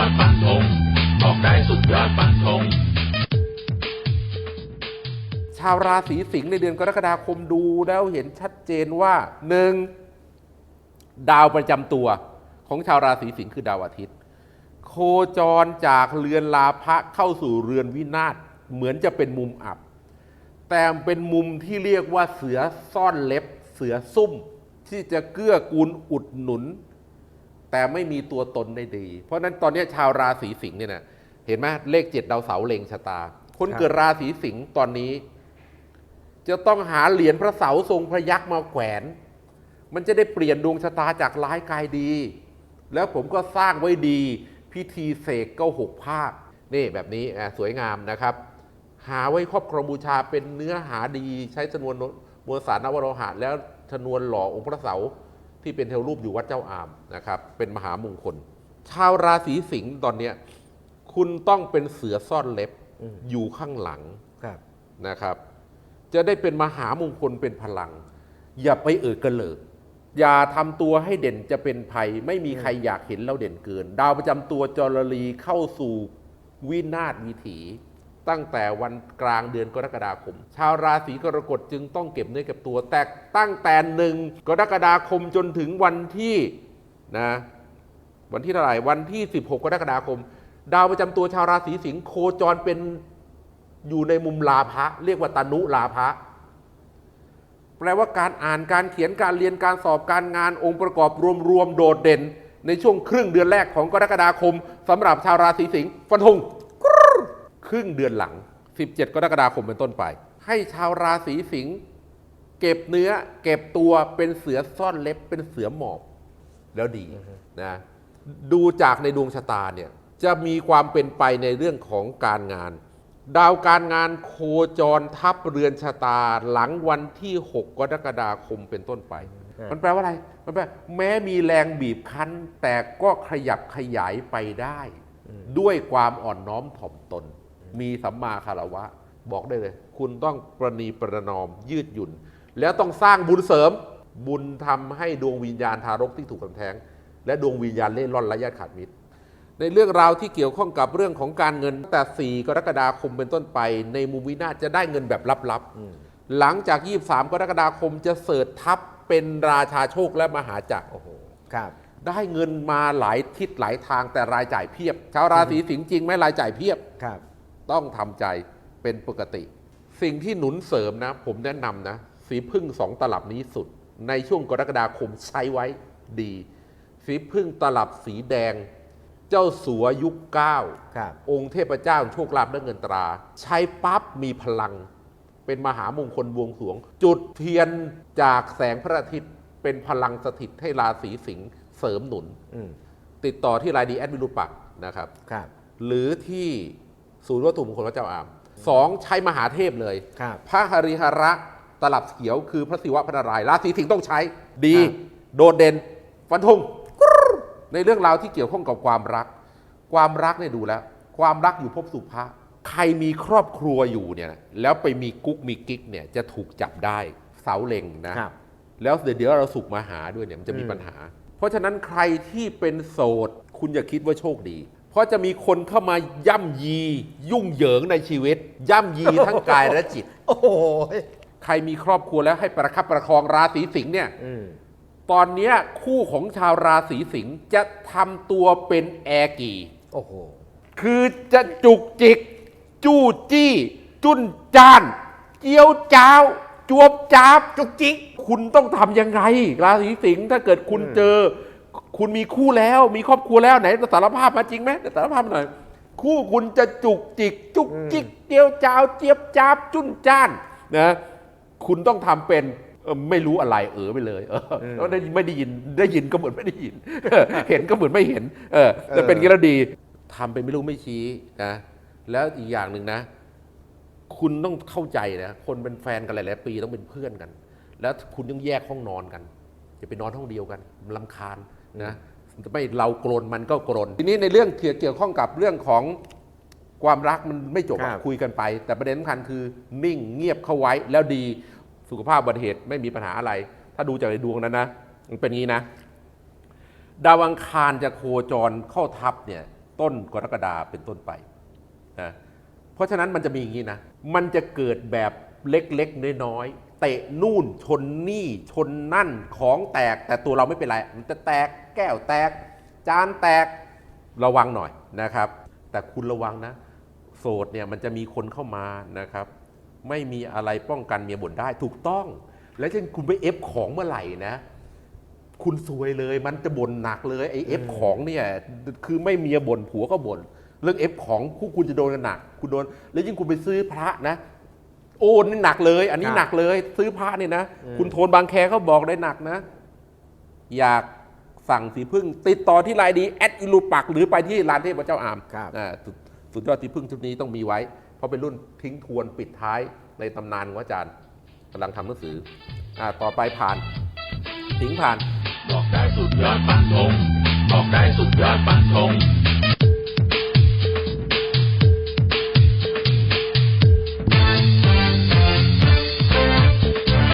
อดฟันธงบอกได้สุดยอดฟันธงชาวราศีสิงห์ในเดือนกรกฎาคมดูแล้วเห็นชัดเจนว่าหนึ่งดาวประจำตัวของชาวราศีสิงห์คือดาวอาทิตย์ โคจรจากเรือนลาภะเข้าสู่เรือนวินาศเหมือนจะเป็นมุมอับ แต่เป็นมุมที่เรียกว่าเสือซ่อนเล็บ เสือซุ่ม ที่จะเกื้อกูลอุดหนุน แต่ไม่มีตัวตนได้ดี เพราะฉะนั้นตอนนี้ชาวราศีสิงห์เนี่ยนะเห็นไหมเลขเจ็ดดาวเสาร์เล็งชะตา คนคเกิดราศีสิงห์ตอนนี้ จะต้องหาเหรียญพระเสาทรงพระยักษ์มาแขวน มันจะได้เปลี่ยนดวงชะตาจากร้ายกลายดี แล้วผมก็สร้างไว้ดีพิธีเสกก็หกภาคนี่แบบนี้สวยงามนะครับ หาไว้ครอบครองบูชาเป็นเนื้อหาดี ใช้ชนวนมวลสารนวโรหะแล้วชนวนหล่อองค์พระเสา ที่เป็นเทวรูปอยู่วัดเจ้าอามนะครับเป็นมหามงคล ชาวราศีสิงห์ตอนเนี้ยคุณต้องเป็นเสือซ่อนเล็บอืมอยู่ข้างหลังครับนะครับ จะได้เป็นมหามงคลเป็นพลัง อย่าไปเอิดกระเหลิกอย่าทำตัวให้เด่นจะเป็นภัย ไม่มีใครอยากเห็นเราเด่นเกิน ดาวประจำตัวจรลีเข้าสู่วินาศวิถี ตั้งแต่วันกลางเดือนกรกฎาคม ชาวราศีกรกฎจึงต้องเก็บเนื้อเก็บตัว แต่ตั้งแต่หนึ่งกรกฎาคมจนถึงวันที่นะวันที่เท่าไหร่วันที่ 16 กรกฎาคม ดาวประจำตัวชาวราศีสิงห์โคจรเป็นอยู่ในมุมลาภะเรียกว่าตานุลาภะแปลว่าการอ่านการเขียนการเรียนการสอบการงานองค์ประกอบรวมๆโดดเด่น ในช่วงครึ่งเดือนแรกของกรกฎาคมสำหรับชาวราศีสิงห์ฟันธง ครึ่งเดือนหลัง 17 กรกฎาคมเป็นต้นไป ให้ชาวราศีสิงห์เก็บเนื้อ เก็บตัวเป็นเสือซ่อนเล็บเป็นเสือหมอบแล้วดีนะดูจากในดวงชะตาเนี่ยจะมีความเป็นไปในเรื่องของการงาน ดาวการงานโคจรทับเรือนชะตาหลังวันที่ 6 กรกฎาคมเป็นต้นไปครับมันแปลว่าอะไร มันแปลแม้มีแรงบีบคั้น แต่ก็ขยับขยายไปได้ ด้วยความอ่อนน้อมถ่อมตน มีสัมมาคารวะ บอกได้เลย คุณต้องประนีประนอมยืดหยุ่น แล้วต้องสร้างบุญเสริม บุญทำให้ดวงวิญญาณทารกที่ถูกทำแท้ง และดวงวิญญาณเล่ร่อนและญาติขาดมิตร ในเรื่องราวที่เกี่ยวข้องกับเรื่องของการเงินตั้งแต่ 4 กรกฎาคมเป็นต้นไป ในมุมวินาศจะได้เงินแบบลับอืมๆหลังจาก 23 กรกฎาคมจะเสริฐทัพเป็นราชาโชคและมหาจักรโอ้โหครับได้เงินมาหลายทิศหลายทางแต่รายจ่ายเพียบ ชาวราศีสิงห์จริงไหมรายจ่ายเพียบครับ ต้องทำใจเป็นปกติ สิ่งที่หนุนเสริมนะ ผมแนะนำนะ สีพึ่งสองตลับนี้สุด ในช่วงกรกฎาคมใช้ไว้ดี สีพึ่งตลับสีแดง เจ้าสัวยุคเก้าครับองค์เทพเจ้าโชคลาภและเงินตรา ใช้ปั๊บมีพลัง เป็นมหามงคลบวงสรวง จุดเทียนจากแสงพระอาทิตย์เป็นพลังสถิตให้ราศีสิงห์เสริมหนุนอืมติดต่อที่ไลน์ดีแอดมิรูปักนะครับ ครับ หรือที่ ศูนย์วัตถุมงคลพระเจ้าอามสองใช้มหาเทพเลย ครับพระหริหระตลับเขียวคือพระศิวะพระนารายณ์ราศีสิงห์ต้องใช้ดีครับโดดเด่นฟันธงกรึ๊ดในเรื่องราวที่เกี่ยวข้องกับความรัก ความรักเนี่ยดูแล้ว ความรักอยู่ภพสุภะใครมีครอบครัวอยู่เนี่ยแล้วไปมีกุ๊กมีกิ๊กเนี่ยจะถูกจับได้เสาเล็งนะ ครับ แล้วเดี๋ยวเราสุกมาหาด้วยเนี่ยมันจะมีอืมปัญหา เพราะฉะนั้นใครที่เป็นโสด คุณอย่าคิดว่าโชคดีเพ ราะจะมีคนเข้ามาย่ำยี ยุ่งเหยิงในชีวิต ย่ำยีทั้งกายและจิต โอ้โหใครมีครอบครัวแล้วให้ประคับประคองราศีสิงห์เนี่ยอืมตอนเนี้ยคู่ของชาวราศีสิงห์จะทำตัวเป็นแอร์กีโอ้โหคือจะจุกจิก จู้จี้ จุนจาน เจียวจ้าว จวบจาบจุกจิก คุณต้องทำยังไง ราศีสิงห์ถ้าเกิดคุณอืมเจอ คุณมีคู่แล้วมีครอบครัวแล้วไหนสารภาพมาจริงไหมสารภาพมาหน่อย คู่คุณจะจุกจิก จุกจิกเจียวจ้าวเจี๊ยบจาบจุนจ้านนะคุณต้องทำเป็นเออไม่รู้อะไรเออไปเลยเออแล้วได้ไม่ได้ยินได้ยินก็เหมือนไม่ได้ยิน เห็นก็เหมือนไม่เห็น เออแต่เป็นอย่างนี้แล้วดีทำเป็นไม่รู้ไม่ชี้นะแล้วอีกอย่างหนึ่งนะ คุณต้องเข้าใจนะคนเป็นแฟนกันหลายๆปีต้องเป็นเพื่อนกัน แล้วคุณต้องแยกห้องนอนกันจะไปนอนห้องเดียวกันมันลำคาญ นะไม่เรากรนมันก็กรนทีนี้ในเรื่องเกี่ยวเกี่ยวข้องกับเรื่องของความรักมันไม่จบอะครับ คุยกันไป แต่ประเด็นสำคัญคือนิ่งเงียบเข้าไว้แล้วดีสุขภาพอุบัติเหตุไม่มีปัญหาอะไร ถ้าดูจากในดวงนั้นนะมันเป็นงี้นะ ดาวอังคารจะโคจรเข้าทับเนี่ยต้นกรกฎาเป็นต้นไปนะเพราะฉะนั้นมันจะมีอย่างนี้นะ มันจะเกิดแบบเล็กๆน้อยๆ เตะนู่นชนนี่ชนนั่นของแตกแต่ตัวเราไม่เป็นไร มันจะแตกแก้วแตก จานแตกระวังหน่อยนะครับ แต่คุณระวังนะ โสดเนี่ยมันจะมีคนเข้ามานะครับ ไม่มีอะไรป้องกันเมียบ่นได้ถูกต้อง แล้วเช่นคุณไปเอฟของเมื่อไหร่นะ คุณซวยเลยมันจะบ่นหนักเลยไอเอฟของเนี่ยคือไม่เมียบ่นผัวก็บ่นเรื่องเอฟของคู่คุณจะโดนกันหนัก คุณโดน แล้วยิ่งคุณไปซื้อพระนะ โอ้นี่หนักเลย อันนี้ครับหนักเลย ซื้อพระเนี่ยนะอืมคุณโทนบางแคเขาบอกได้หนักนะ อยากสั่งสีพึ่ง ติดต่อที่ไลน์ดีแอดอิลูปัก หรือไปที่ร้านเทพเจ้าอามครับอ่าสุดสุดยอดสีพึ่งชุดนี้ต้องมีไว้ เพราะเป็นรุ่นทิ้งทวนปิดท้ายในตำนานของอาจารย์กำลังทำหนังสืออ่าต่อไปผ่านทิ้งผ่าน บอกได้สุดยอดฟันธงบอกได้สุดยอดฟันธง